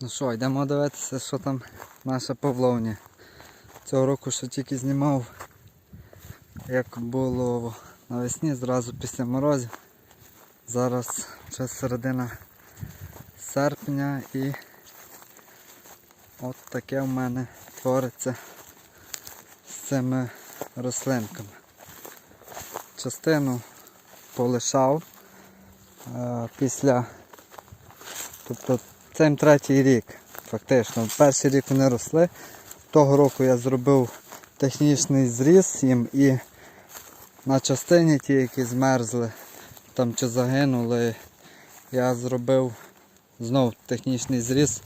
Ну що, йдемо дивитися, що там наша павловня. Цього року ще тільки знімав, як було навесні, зразу після морозів. Зараз вже середина серпня і от таке в мене твориться з цими рослинками. Частину полишав е, після Тобто це третій рік, фактично. Перший рік вони росли. Того року я зробив технічний зріз їм і на частині ті, які змерзли там чи загинули, я зробив знов технічний зріз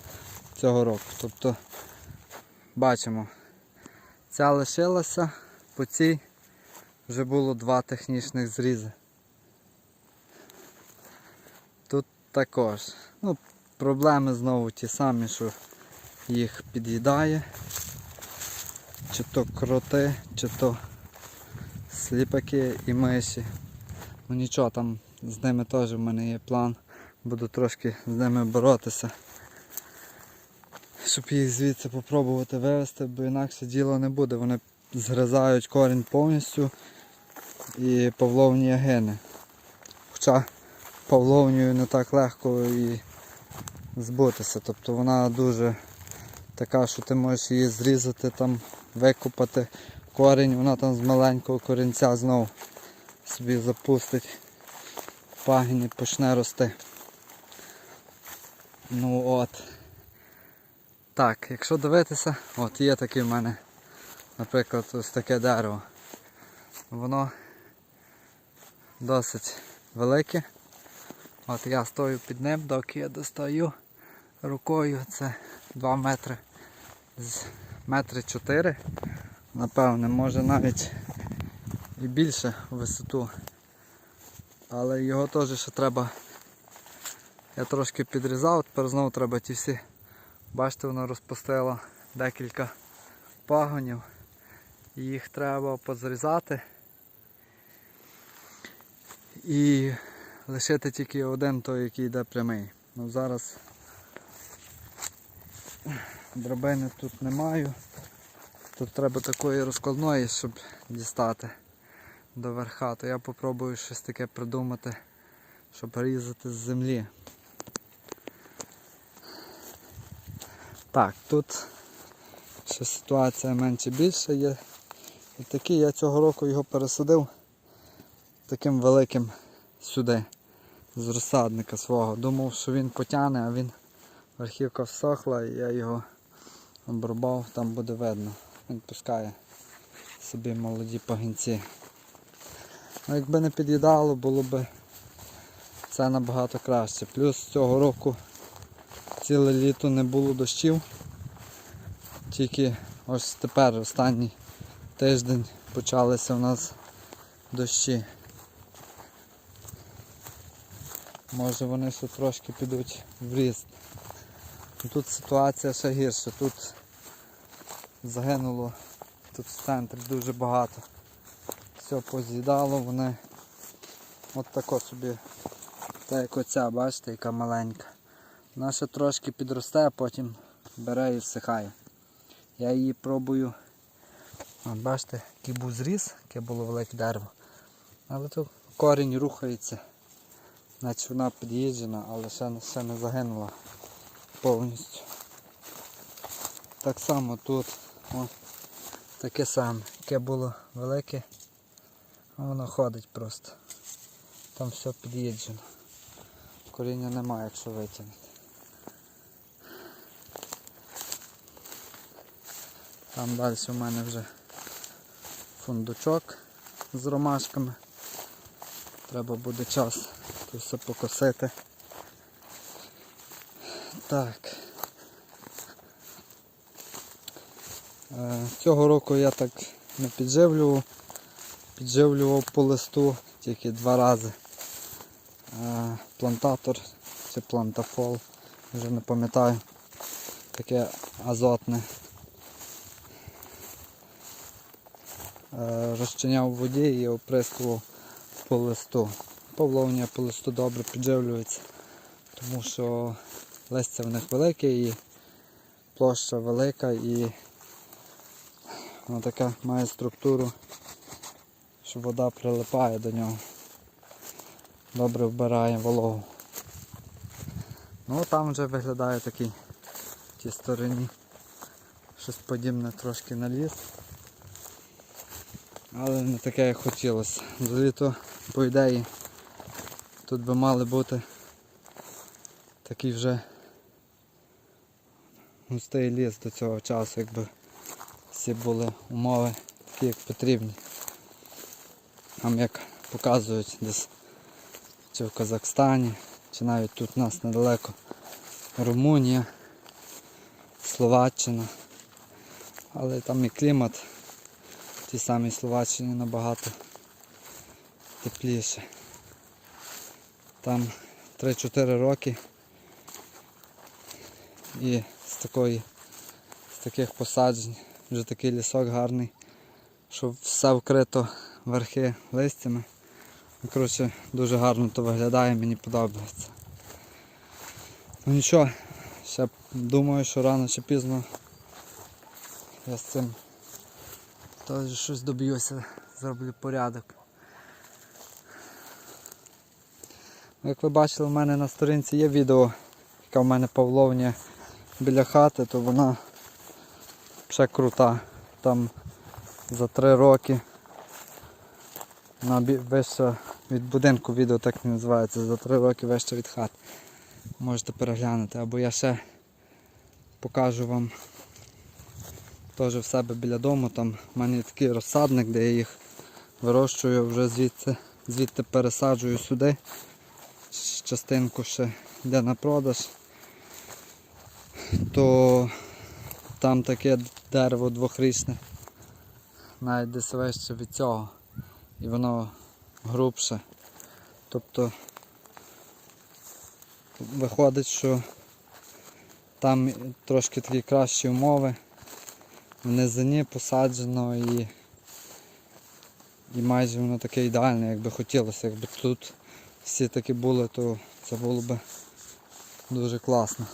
цього року. Тобто бачимо, ця лишилася, по цій вже було два технічних зрізи. Тут також. Ну, проблеми знову ті самі, що їх під'їдає. Чи то кроти, чи то сліпаки і миші. Ну нічого, там з ними теж в мене є план. Буду трошки з ними боротися. Щоб їх звідси попробувати вивезти, бо інакше діло не буде. Вони згризають корінь повністю і павловнія гине. Хоча павловнію не так легко і збутися. Тобто вона дуже така, що ти можеш її зрізати, там, викопати корінь, вона там з маленького корінця знову собі запустить пагін і почне рости. Ну от. Так, якщо дивитися, от є таке в мене, наприклад, ось таке дерево. Воно досить велике. От я стою під ним, доки я достаю рукою, це 2 метри з метри 4, напевне, може навіть і більше висоту. Але його теж ще треба. Я трошки підрізав, тепер знову треба ті всі. Бачите, воно розпустило декілька пагонів. Їх треба позрізати. І лишити тільки один той, який йде прямий. Ну зараз драбини тут не маю. Тут треба такої розкладної, щоб дістати до верха. То я попробую щось таке придумати, щоб різати з землі. Так, тут ще ситуація менше більше є. І такий я цього року його пересадив таким великим сюди, з розсадника свого. Думав, що він потягне, а він верхівка всохла і я його обрубав, там буде видно. Він пускає собі молоді пагінці. Ну, якби не під'їдало, було б це набагато краще. Плюс цього року ціле літо не було дощів. Тільки ось тепер останній тиждень почалися у нас дощі. Може вони ще трошки підуть в ріст. Ну, Тут ситуація ще гірша. Тут загинуло тут в центрі дуже багато. Все поз'їдало, вони от тако собі, так як оця, бачите, яка маленька. Вона ще трошки підросте, а потім бере і всихає. Я її пробую. От бачите, який був зріз, яке було велике дерево. Але тут корінь рухається. Значить вона під'їжджена, але ще, ще не загинула повністю. Так само тут о, таке саме, яке було велике, воно ходить просто. Там все під'їджено. Коріння немає, якщо витягнути. Там далі у мене вже фундучок з ромашками. Треба буде час тут все покосити. Так. Е, Цього року я так не підживлював. Підживлював по листу тільки два рази. Е, Плантатор чи плантафол, вже не пам'ятаю. Таке азотне. Е, Розчиняв в воді і оприскував по листу. Павловня по листу добре підживлюється, тому що листя в них велике і площа велика і вона така має структуру, що вода прилипає до нього. Добре вбирає вологу. Ну там вже виглядає такий в тій стороні. Щось подібне трошки на ліс. Але не таке як хотілося. Взагалі-то, по ідеї, тут би мали бути такий вже густий ліс до цього часу, якби всі були умови такі, як потрібні. Там як показують десь чи в Казахстані, чи навіть тут у нас недалеко Румунія, Словаччина. Але там і клімат в тій самій Словаччині набагато тепліше. Там 3-4 роки і з такої, з таких посаджень вже такий лісок гарний, що все вкрито верхи листями. Ну, Коротше, дуже гарно то виглядає, мені подобається. Ну нічого, ще думаю, що рано чи пізно я з цим теж щось доб'юся, зроблю порядок. Як ви бачили, в мене на сторінці є відео, яка в мене павловня біля хати, то вона ще крута. Там за три роки бі- вища від будинку відео так і називається, за три роки вище від хати. Можете переглянути. Або я ще покажу вам теж в себе біля дому. Там в мене є такий розсадник, де я їх вирощую вже звідси, звідти пересаджую сюди. Частинку ще йде на продаж. То там таке дерево двохрічне, навіть десь вище від цього. І воно грубше. Тобто виходить, що там трошки такі кращі умови. В низині посаджено і, і майже воно таке ідеальне, як би хотілося. Якби тут всі такі були, то це було б дуже класно.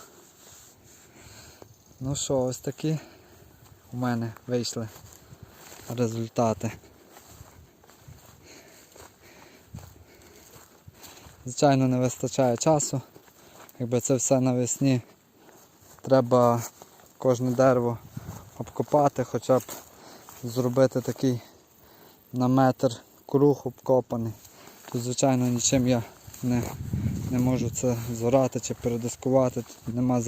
Ну що, ось такі у мене вийшли результати. Звичайно, не вистачає часу. Якби це все навесні, треба кожне дерево обкопати, хоча б зробити такий на метр круг обкопаний. Тут, звичайно, нічим я не, не можу це зорати чи передискувати, тут нема